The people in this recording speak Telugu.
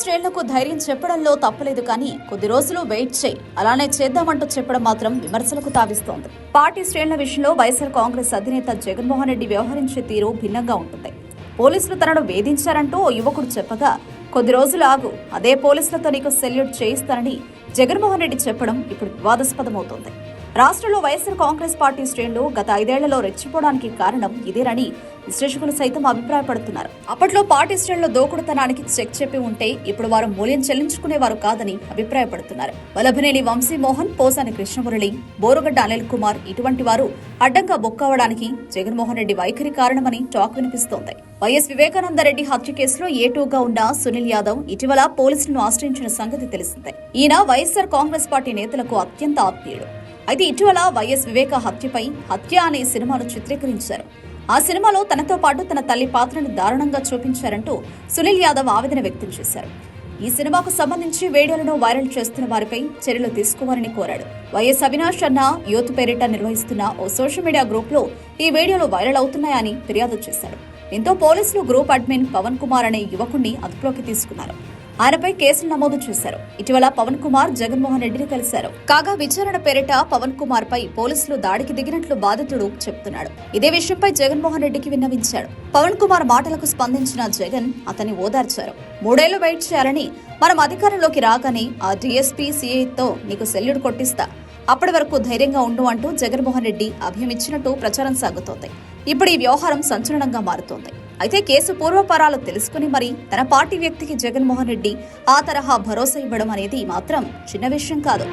శ్రేణులకు ధైర్యం చెప్పడంలో తప్పలేదు కానీ కొద్ది రోజులు వెయిట్ చేయి. అలానే చేద్దామంటూ చెప్పడం మాత్రం విమర్శలకు తావిస్తోంది. పార్టీ శ్రేణుల విషయంలో వైఎస్ఆర్ కాంగ్రెస్ అధినేత జగన్మోహన్ రెడ్డి వ్యవహరించే తీరు భిన్నంగా ఉంటుంది. పోలీసులు తనను వేధించారంటూ ఓ యువకుడు చెప్పగా కొద్ది రోజులు ఆగు. అదే పోలీసులతో నీకు సెల్యూట్ చేయిస్తానని జగన్మోహన్ రెడ్డి చెప్పడం ఇప్పుడు వివాదాస్పదమవుతోంది. రాష్ట్రంలో వైఎస్ఆర్ కాంగ్రెస్ పార్టీ శ్రేణులు గత ఐదేళ్ళలో రెచ్చిపోవడానికి కారణం ఇదేనని విశ్లేషకులు సైతం అభిప్రాయపడుతున్నారు. అప్పట్లో పార్టీ దోకుడుతనానికి చెక్ చెప్పి ఉంటే ఇప్పుడు వారు మూల్యం చెల్లించుకునేవారు కాదని అభిప్రాయపడుతున్నారు. వల్లభనేని వంశీమోహన్ పోసాని కృష్ణమురళి బోరుగడ్డ అనిల్ కుమార్ ఇటువంటి వారు అడ్డంగా బొక్కవడానికి జగన్మోహన్ రెడ్డి వైఖరి కారణమని టాక్ వినిపిస్తోంది. వైఎస్ వివేకానందరెడ్డి హత్య కేసులో ఏటూగా ఉన్న సునీల్ యాదవ్ ఇటీవల పోలీసులను ఆశ్రయించిన సంగతి తెలిసిందే. ఈయన వైఎస్ఆర్ కాంగ్రెస్ పార్టీ నేతలకు అత్యంత ఆత్మీయుడు అయితే ఇటీవల వైఎస్ వివేక హత్యపై హత్య అనే సినిమాను చిత్రీకరించారు. ఆ సినిమాలో తనతో పాటు తన తల్లి పాత్రను దారుణంగా చూపించారంటూ సునీల్ యాదవ్ ఆవేదన వ్యక్తం చేశారు. ఈ సినిమాకు సంబంధించి వీడియోలను వైరల్ చేస్తున్న వారిపై చర్యలు తీసుకోవాలని కోరాడు. వైఎస్ అవినాష్ అన్న యూత్ పేరిట నిర్వహిస్తున్న ఓ సోషల్ మీడియా గ్రూప్లో ఈ వీడియోలు వైరల్ అవుతున్నాయని ఫిర్యాదు చేశాడు. దీంతో పోలీసులు గ్రూప్ అడ్మిన్ పవన్ కుమార్ అనే యువకుణ్ణి అదుపులోకి తీసుకున్నారు. ఆయనపై కేసులు నమోదు చేశారు. ఇటీవల పవన్ కుమార్ జగన్మోహన్ రెడ్డిని కలిశారు. కాగా విచారణ పేరిట పవన్ కుమార్ పై పోలీసులు దాడికి దిగినట్లు బాధితుడు చెప్తున్నాడు. ఇదే విషయంపై జగన్మోహన్ రెడ్డికి విన్నవించాడు. పవన్ కుమార్ మాటలకు స్పందించిన జగన్ అతన్ని ఓదార్చారు. మూడేళ్ళు వెయిట్ చేయాలని మనం అధికారంలోకి రాగానే ఆ డీఎస్పీ సీఐతో నీకు సెల్యూట్ కొట్టిస్తా. అప్పటి వరకు ధైర్యంగా ఉండు అంటూ జగన్మోహన్ రెడ్డి అభయమిచ్చినట్టు ప్రచారం సాగుతోంది. ఇప్పుడు ఈ వ్యవహారం సంచలనంగా మారుతోంది. అయితే కేసు పూర్వపరాలు తెలుసుకుని మరి తన పార్టీ వ్యక్తికి జగన్మోహన్ రెడ్డి ఆ తరహా భరోసా ఇవ్వడం అనేది మాత్రం చిన్న విషయం కాదు.